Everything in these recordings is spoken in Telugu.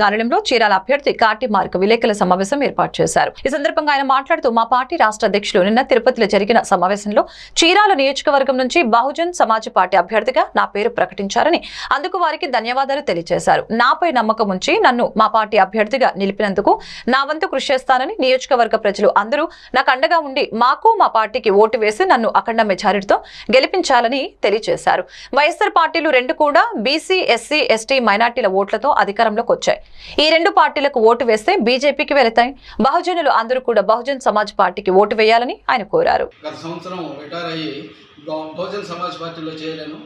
కార్యాలయంలో చీరాల అభ్యర్థి కాటి మార్క్ విలేకరుల సమావేశం ఏర్పాటు చేశారు. ఈ సందర్భంగా ఆయన మాట్లాడుతూ మా పార్టీ రాష్ట్ర అధ్యక్షులు నిన్న తిరుపతిలో జరిగిన సమావేశంలో చీరాల నియోజకవర్గం నుంచి బహుజన్ సమాజ్ పార్టీ అభ్యర్థిగా నా పేరు ప్రకటించారని అందుకు వారికి ధన్యవాదాలు తెలియజేశారు. నాపై నమ్మకం ఉంచి నన్ను మా పార్టీ అభ్యర్థిగా నిలిపినందుకు నా వంతు కృషి చేస్తానని నియోజకవర్గ ప్రజలు అందరూ నాకు అండగా ఉండి మాకు మా పార్టీకి ఓటు వేసి నన్ను అఖండ మెజారిటీతో గెలిపించాలని తెలియజేశారు. వైఎస్ఆర్ పార్టీలు రెండు కూడా బీసీ ఎస్సీ ఎస్టీ మైనార్టీల ఓట్లతో అధికారంలోకి వచ్చాయి. ఈ రెండు పార్టీలకు ఓటు వేస్తే బీజేపీకి వెళతాయి. బహుజనులు అందరూ కూడా బహుజన్ సమాజ్ పార్టీకి ఓటు వేయాలని ఆయన కోరారు. గత సంవత్సరం రిటైర్ అయ్యి బహుజన్ సమాజ్ పార్టీలో చేరాను.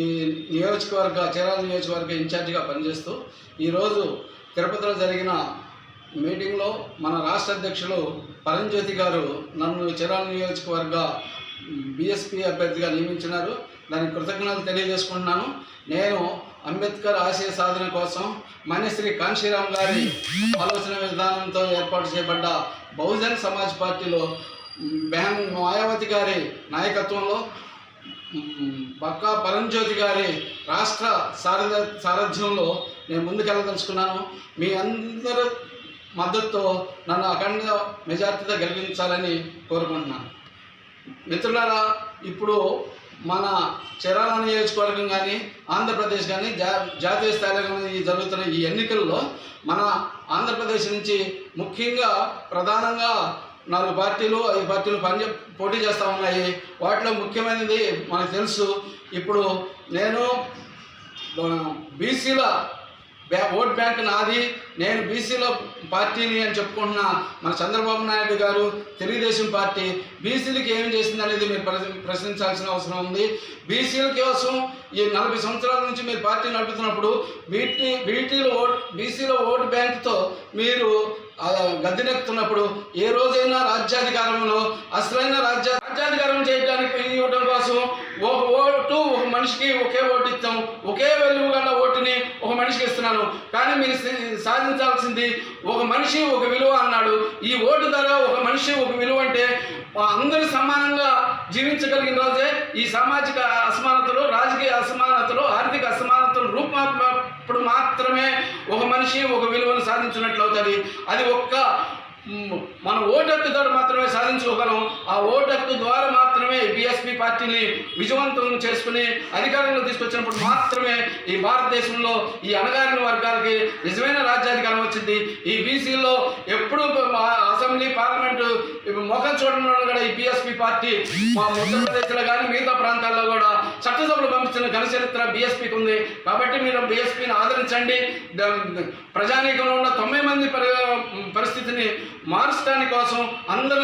ఈ నియోజకవర్గ చీరాల నియోజకవర్గ ఇన్ఛార్జిగా పనిచేస్తూ ఈరోజు తిరుపతిలో జరిగిన మీటింగ్లో మన రాష్ట్ర అధ్యక్షులు పరంజ్యోతి గారు నన్ను చీరాల నియోజకవర్గ బీఎస్పీ అభ్యర్థిగా నియమించినారు. దానికి కృతజ్ఞతలు తెలియజేసుకుంటున్నాను. నేను అంబేద్కర్ ఆశయ సాధన కోసం మణిశ్రీ కాంశీరామ్ గారి ఆలోచన విధానంతో ఏర్పాటు చేయబడ్డ బహుజన్ సమాజ్ పార్టీలో బెహన్ మాయావతి గారి నాయకత్వంలో బక్కా పరంజ్యోతి గారి రాష్ట్ర సారథ సారథ్యంలో నేను ముందుకెళ్ళదలుచుకున్నాను. మీ అందరూ మద్దతుతో నన్ను అఖండ మెజార్టీతో గెలిపించాలని కోరుకుంటున్నాను. మిత్రులారా ఇప్పుడు మన చీరాల నియోజకవర్గం కానీ ఆంధ్రప్రదేశ్ కానీ జా జాతీయ స్థాయిలో కానీ జరుగుతున్న ఈ ఎన్నికల్లో మన ఆంధ్రప్రదేశ్ నుంచి ముఖ్యంగా ప్రధానంగా నాలుగు పార్టీలు ఐదు పార్టీలు పని పోటీ చేస్తూ ఉన్నాయి. వాటిలో ముఖ్యమైనది మనకు తెలుసు. ఇప్పుడు నేను బీసీల ఓట్ బ్యాంక్ నాది. నేను బీసీలో పార్టీని అని చెప్పుకుంటున్న మన చంద్రబాబు నాయుడు గారు తెలుగుదేశం పార్టీ. బీసీలకి ఏం చేసింది అనేది మీరు ప్రశ్నించాల్సిన అవసరం ఉంది. బీసీల కోసం ఈ నలభై సంవత్సరాల నుంచి మీరు పార్టీ నడుపుతున్నప్పుడు బీటీ బీటీలో ఓట్ బీసీలో ఓటు బ్యాంక్తో మీరు గద్దెనెక్కుతున్నప్పుడు ఏ రోజైనా రాజ్యాధికారంలో అసలైన రాజ్య రాజ్యాధికారం చేయడానికి ఇవ్వడం కోసం ఒక ఓటు ఒక మనిషికి ఒకే ఓటు ఒక మనిషికి ఇస్తున్నాను కానీ మీరు సాధించాల్సింది ఒక మనిషి ఒక విలువ అన్నాడు. ఈ ఓటు ధర ఒక మనిషి ఒక విలువ అంటే అందరూ సమానంగా జీవించగలిగిన రోజే ఈ సామాజిక అసమానతలు రాజకీయ అసమానతలు ఆర్థిక అసమానతలు రూపుమాపినప్పుడు మాత్రమే ఒక మనిషి ఒక విలువను సాధించినట్లు అవుతుంది. అది ఒక్క మన ఓటు హక్కు ద్వారా మాత్రమే సాధించుకోగలం. ఆ ఓటు హక్కు ద్వారా బీఎస్పీ పార్టీని విజయవంతం చేసుకుని అధికారంలో తీసుకొచ్చినప్పుడు మాత్రమే ఈ భారతదేశంలో ఈ అణగారిన వర్గాలకి నిజమైన రాజ్యాధికారం వచ్చింది. ఈ బీసీలో ఎప్పుడు అసెంబ్లీ పార్లమెంటు మొఖం చూడడం కూడా ఈ బీఎస్పీ పార్టీ మా ఉత్తరప్రదేశ్లో కానీ మిగతా ప్రాంతాల్లో కూడా చట్టసభలు పంపించిన ఘన చరిత్ర బీఎస్పీకి ఉంది. కాబట్టి మీరు బీఎస్పీని ఆదరించండి. ప్రజానీకంలో ఉన్న తొంభై మంది పరి- పరిస్థితిని మార్చడానికి కోసం అందరూ